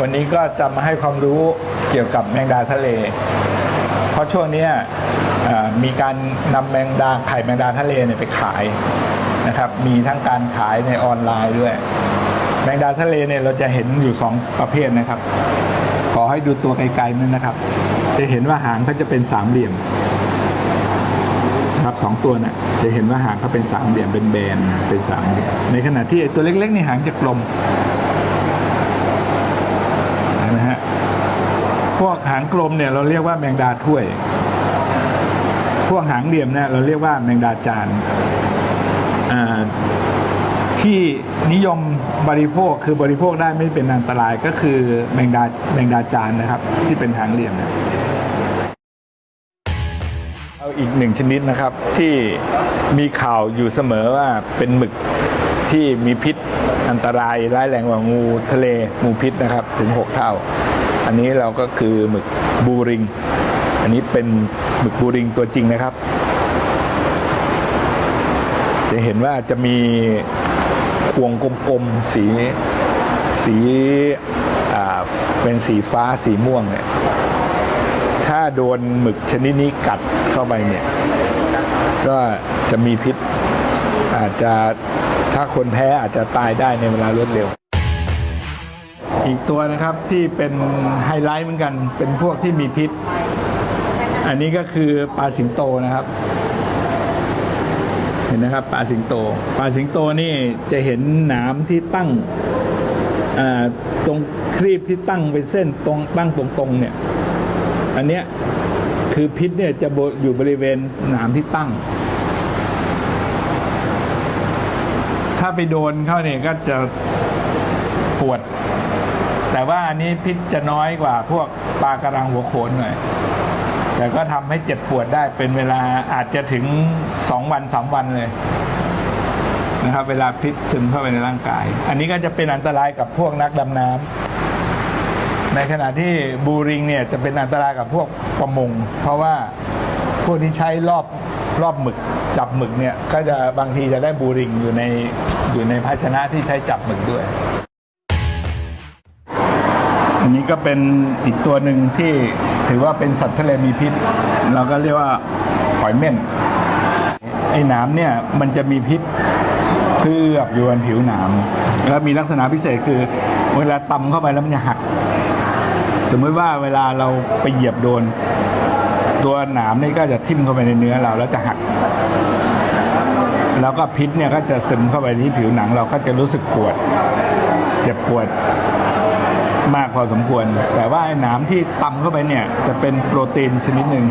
วันนี้ก็จะมาให้ความรู้เกี่ยวกับแมงดาทะเล เพราะช่วงนี้มีการนำแมงดาไข่แมงดาทะเลเนี่ยไปขายนะครับ มีทั้งการขายในออนไลน์ด้วย แมงดาทะเลเนี่ยเราจะเห็นอยู่สองประเภทนะครับ ขอให้ดูตัวไกลๆนั่นนะครับ จะเห็นว่าหางเขาจะเป็นสามเหลี่ยมนะครับสองตัวเนี่ยจะเห็นว่าหางเขาเป็นสามเหลี่ยมเป็นแบนเป็นสามเหลี่ยมในขณะที่ตัวเล็กๆนี่หางจะกลมเห็นะฮะ พวกหางกลมเนี่ยเราเรียกว่าแมงดาถ้วย พวกหางเหลี่ยมเนี่ยเราเรียกว่าแมงดาจานอ่าที่นิยมบริโภคคือบริโภคได้ไม่เป็นอันตรายก็คือแมงดาแมงดาจานนะครับ ที่เป็นหางเหลี่ยมเนี่ยเอาอีกหนึ่งชนิดนะครับที่มีข่าวอยู่เสมอว่าเป็นหมึกที่มีพิษอันตรายร้ายแรงกว่างูทะเลงูพิษนะครับ ถึง 6 เท่า อันนี้เราก็คือหมึกบูริง อันนี้เป็นหมึกบูริงตัวจริงนะครับ จะเห็นว่าจะมีพวงกลมๆสีสีอ่าเป็นสีฟ้าสีม่วงเนี่ยถ้าโดนหมึกชนิดนี้กัดเข้าไปเนี่ย ก็จะมีพิษอาจจะถ้าคนแพ้อาจจะตายได้ในเวลารวดเร็ว อีกตัวนะครับที่เป็นไฮไลท์เหมือนกัน เป็นพวกที่มีพิษ อันนี้ก็คือปลาสิงโตนะครับ เห็นนะครับปลาสิงโตปลาสิงโตนี่จะเห็นหนามที่ตั้งตรงครีบที่ตั้งเป็นเส้นตรงตั้งตรงๆเนี่ย อันเนี้ยคือพิษเนี่ยจะอยู่บริเวณหนามที่ตั้ง ถ้าไปโดนเข้าเนี่ยก็จะปวด แต่ว่าอันนี้พิษจะน้อยกว่าพวกปลากระรังหัวโขนหน่อย แต่ก็ทำให้เจ็บปวดได้เป็นเวลาอาจจะถึงสองวันสามวันเลยนะครับ เวลาพิษซึมเข้าไปในร่างกาย อันนี้ก็จะเป็นอันตรายกับพวกนักดำน้ำในขณะที่บูริงเนี่ยจะเป็นอันตรายกับพวกประมง เพราะว่าพวกที่ใช้รอบรอบหมึกจับหมึกเนี่ย ก็จะบางทีจะได้บูริงอยู่ในอยู่ในภาชนะที่ใช้จับหมึกด้วย อันนี้ก็เป็นอีกตัวหนึ่งที่ถือว่าเป็นสัตว์ทะเลมีพิษ เราก็เรียกว่าหอยเม่น ไอ้หนามเนี่ยมันจะมีพิษเคลือบอยู่บนผิวหนามแล้วมีลักษณะพิเศษคือ เวลาตำเข้าไปแล้วมันจะหัก สมมติว่าเวลาเราไปเหยียบโดน ตัวหนามนี่ก็จะทิ่มเข้าไปในเนื้อเราแล้วจะหัก แล้วก็พิษเนี่ยก็จะซึมเข้าไปที่ผิวหนังเราก็จะรู้สึกปวด เจ็บปวด มากพอสมควร แต่ว่าไอ้หนามที่ตำเข้าไปเนี่ยจะเป็นโปรตีนชนิดหนึ่ง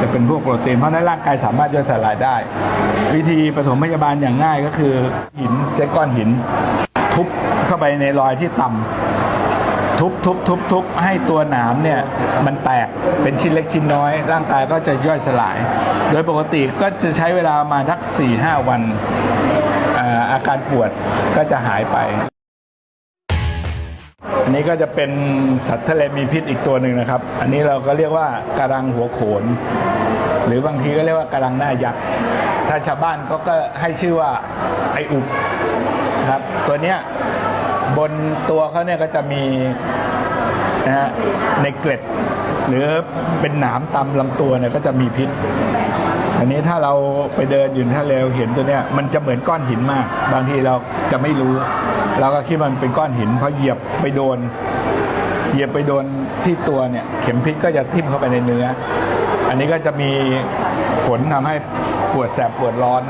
จะเป็นพวกโปรตีนเพราะฉะนั้นร่างกายสามารถย่อยสลายได้ วิธีปฐมพยาบาลอย่างง่ายก็คือหินใช้ก้อนหิน ทุบเข้าไปในรอยที่ต่ำทุบทุบทุบทุบให้ตัวหนามเนี่ยมันแตกเป็นชิ้นเล็กชิ้นน้อย ร่างกายก็จะย่อยสลาย โดยปกติก็จะใช้เวลามาทักสี่ห้าวันอาการปวดก็จะหายไป อันนี้ก็จะเป็นสัตว์ทะเลมีพิษอีกตัวหนึ่งนะครับ อันนี้เราก็เรียกว่าการังหัวโขน หรือบางทีก็เรียกว่าการังหน้ายักษ์ ถ้าชาวบ้านก็ก็ให้ชื่อว่าไออุบนะครับ ตัวเนี้ยบนตัวเขาเนี่ยก็จะมีนะฮะในเกล็ด หรือเป็นหนามตามลำตัวเนี่ยก็จะมีพิษ อันนี้ถ้าเราไปเดินอยู่ในทะเลเห็นตัวเนี้ยมันจะเหมือนก้อนหินมาก บางทีเราจะไม่รู้ เราก็คิดว่ามันเป็นก้อนหินพอเหยียบไปโดน เหยียบไปโดนที่ตัวเนี่ยเข็มพิษก็จะทิ่มเข้าไปในเนื้อ อันนี้ก็จะมีผลทำให้ปวดแสบปวดร้อน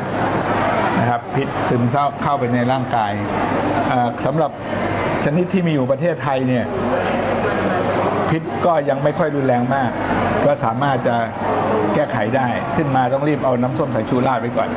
นะครับพิษซึมเข้าเข้าไปในร่างกายอ่าสำหรับชนิดที่มีอยู่ประเทศไทยเนี่ย พิษก็ยังไม่ค่อยรุนแรงมาก ก็สามารถจะแก้ไขได้ ขึ้นมาต้องรีบเอาน้ำส้มสายชูราดไว้ก่อน